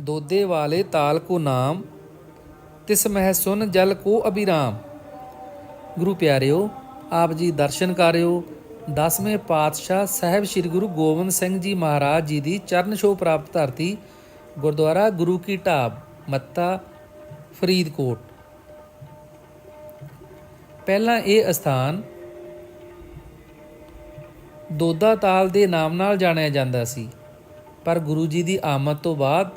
ਦੋਦੇ ਵਾਲੇ ਤਾਲ ਕੋ ਨਾਮ, ਤਿਸ ਮਹਿ ਸੁਨ ਜਲ ਕੋ ਅਬਿਰਾਮ ਗੁਰੂ ਪਿਆਰਿਓ, ਆਪ ਜੀ ਦਰਸ਼ਨ ਕਰਿਓ, ਦਸਵੇਂ ਪਾਤਸ਼ਾਹ ਸਾਹਿਬ ਸ੍ਰੀ ਗੁਰੂ ਗੋਬਿੰਦ ਸਿੰਘ ਜੀ ਮਹਾਰਾਜ ਜੀ ਦੀ ਚਰਨ ਛੋਹ ਪ੍ਰਾਪਤ ਧਰਤੀ, ਗੁਰਦੁਆਰਾ ਗੁਰੂ ਕੀ ਢਾਬ, ਮੱਤਾ, ਫਰੀਦਕੋਟ। ਪਹਿਲਾਂ ਇਹ ਅਸਥਾਨ ਦੋਦਾ ਤਾਲ ਦੇ ਨਾਮ ਨਾਲ ਜਾਣਿਆ ਜਾਂਦਾ ਸੀ। ਪਰ ਗੁਰੂ ਜੀ ਦੀ ਆਮਦ ਤੋਂ ਬਾਅਦ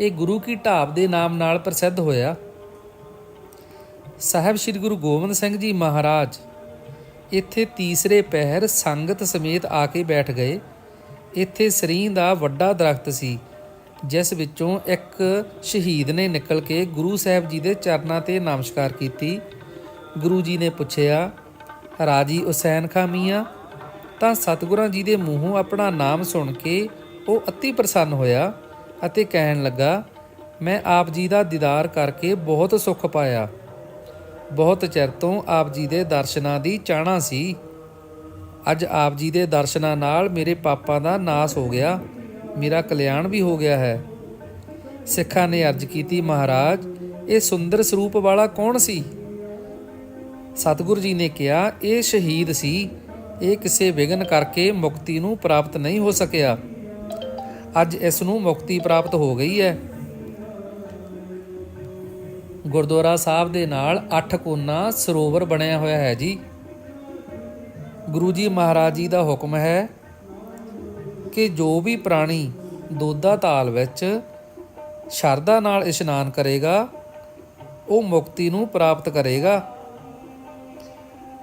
ਇਹ ਗੁਰੂ ਕੀ ਢਾਬ ਦੇ ਨਾਮ ਨਾਲ ਪ੍ਰਸਿੱਧ ਹੋਇਆ। ਸਾਹਿਬ ਸ੍ਰੀ ਗੁਰੂ ਗੋਬਿੰਦ ਸਿੰਘ ਜੀ ਮਹਾਰਾਜ ਇੱਥੇ ਤੀਸਰੇ ਪਹਿਰ ਸੰਗਤ ਸਮੇਤ ਆ ਕੇ ਬੈਠ ਗਏ। ਇੱਥੇ ਸਰੀਂ ਦਾ ਵੱਡਾ ਦਰਖਤ ਸੀ, ਜਿਸ ਵਿੱਚੋਂ ਇੱਕ ਸ਼ਹੀਦ ਨੇ ਨਿਕਲ ਕੇ ਗੁਰੂ ਸਾਹਿਬ ਜੀ ਦੇ ਚਰਨਾਂ ਤੇ ਨਮਸਕਾਰ ਕੀਤੀ। ਗੁਰੂ ਜੀ ਨੇ ਪੁੱਛਿਆ ਰਾਜੀ ਹੁਸੈਨ ਖਾਂ ਮੀਆਂ, ਤਾਂ ਸਤਿਗੁਰਾਂ ਜੀ ਦੇ ਮੂੰਹੋਂ ਆਪਣਾ ਨਾਮ ਸੁਣ ਕੇ ਉਹ ਅਤੀ ਪ੍ਰਸੰਨ ਹੋਇਆ ਅਤੇ ਕਹਿਣ ਲੱਗਾ, ਮੈਂ ਆਪ ਜੀ ਦਾ ਦੀਦਾਰ ਕਰਕੇ ਬਹੁਤ ਸੁੱਖ ਪਾਇਆ। ਬਹੁਤ ਚਿਰ ਤੋਂ ਆਪ ਜੀ ਦੇ ਦਰਸ਼ਨਾਂ ਦੀ ਚਾਹਨਾ ਸੀ। ਅੱਜ ਆਪ ਜੀ ਦੇ ਦਰਸ਼ਨਾਂ ਨਾਲ ਮੇਰੇ ਪਾਪਾਂ ਦਾ ਨਾਸ ਹੋ ਗਿਆ, ਮੇਰਾ ਕਲਿਆਣ ਵੀ ਹੋ ਗਿਆ ਹੈ। ਸਿੱਖਾਂ ਨੇ ਅਰਜ਼ ਕੀਤੀ, ਮਹਾਰਾਜ, ਇਹ ਸੁੰਦਰ ਸਰੂਪ ਵਾਲਾ ਕੌਣ ਸੀ? ਸਤਿਗੁਰੂ ਜੀ ਨੇ ਕਿਹਾ, ਇਹ ਸ਼ਹੀਦ ਸੀ, ਇਹ ਕਿਸੇ ਵਿਗਨ ਕਰਕੇ ਮੁਕਤੀ ਨੂੰ ਪ੍ਰਾਪਤ ਨਹੀਂ ਹੋ ਸਕਿਆ। ਅੱਜ ਇਸ ਨੂੰ ਮੁਕਤੀ ਪ੍ਰਾਪਤ ਹੋ ਗਈ ਹੈ। ਗੁਰਦੁਆਰਾ ਸਾਹਿਬ ਦੇ ਨਾਲ ਅੱਠ ਕੋਨਾ ਸਰੋਵਰ ਬਣਿਆ ਹੋਇਆ ਹੈ ਜੀ। ਗੁਰੂ ਜੀ ਮਹਾਰਾਜ ਜੀ ਦਾ ਹੁਕਮ ਹੈ ਕਿ ਜੋ ਵੀ ਪ੍ਰਾਣੀ ਦੋਦਾ ਤਾਲ ਵਿੱਚ ਸ਼ਰਧਾ ਨਾਲ ਇਸ਼ਨਾਨ ਕਰੇਗਾ, ਉਹ ਮੁਕਤੀ ਨੂੰ ਪ੍ਰਾਪਤ ਕਰੇਗਾ।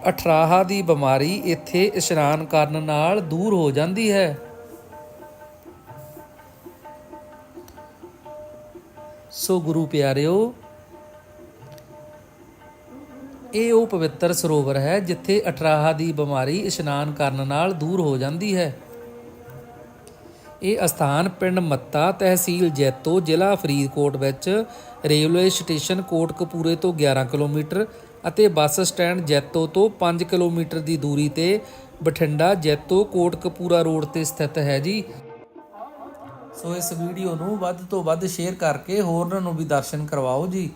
ਅਠਰਾਹਾ ਦੀ ਬਿਮਾਰੀ ਇੱਥੇ ਇਸ਼ਨਾਨ ਕਰਨ ਨਾਲ ਦੂਰ ਹੋ ਜਾਂਦੀ ਹੈ। ਸੋ ਗੁਰੂ ਪਿਆਰਿਓ, ਇਹ ਉਹ ਪਵਿੱਤਰ ਸਰੋਵਰ ਹੈ ਜਿੱਥੇ ਅਠਰਾਹਾ ਦੀ ਬਿਮਾਰੀ ਇਸ਼ਨਾਨ ਕਰਨ ਨਾਲ ਦੂਰ ਹੋ ਜਾਂਦੀ ਹੈ। ਇਹ ਅਸਥਾਨ ਪਿੰਡ ਮੱਤਾ ਤਹਿਸੀਲ ਜੈਤੋ, ਜ਼ਿਲ੍ਹਾ ਫਰੀਦਕੋਟ ਵਿੱਚ ਰੇਲਵੇ ਸਟੇਸ਼ਨ ਕੋਟਕਪੂਰੇ ਤੋਂ 11 ਕਿਲੋਮੀਟਰ ਅਤੇ ਬੱਸ ਸਟੈਂਡ ਜੈਤੋ ਤੋਂ 5 ਕਿਲੋਮੀਟਰ ਦੀ ਦੂਰੀ ਤੇ ਬਠਿੰਡਾ ਜੈਤੋ ਕੋਟਕਪੂਰਾ ਰੋਡ ਤੇ ਸਥਿਤ ਹੈ ਜੀ। ਸੋ ਇਸ ਵੀਡੀਓ ਨੂੰ ਵੱਧ ਤੋਂ ਵੱਧ ਸ਼ੇਅਰ ਕਰਕੇ ਹੋਰਨਾਂ ਨੂੰ ਵੀ ਦਰਸ਼ਨ ਕਰਵਾਓ ਜੀ।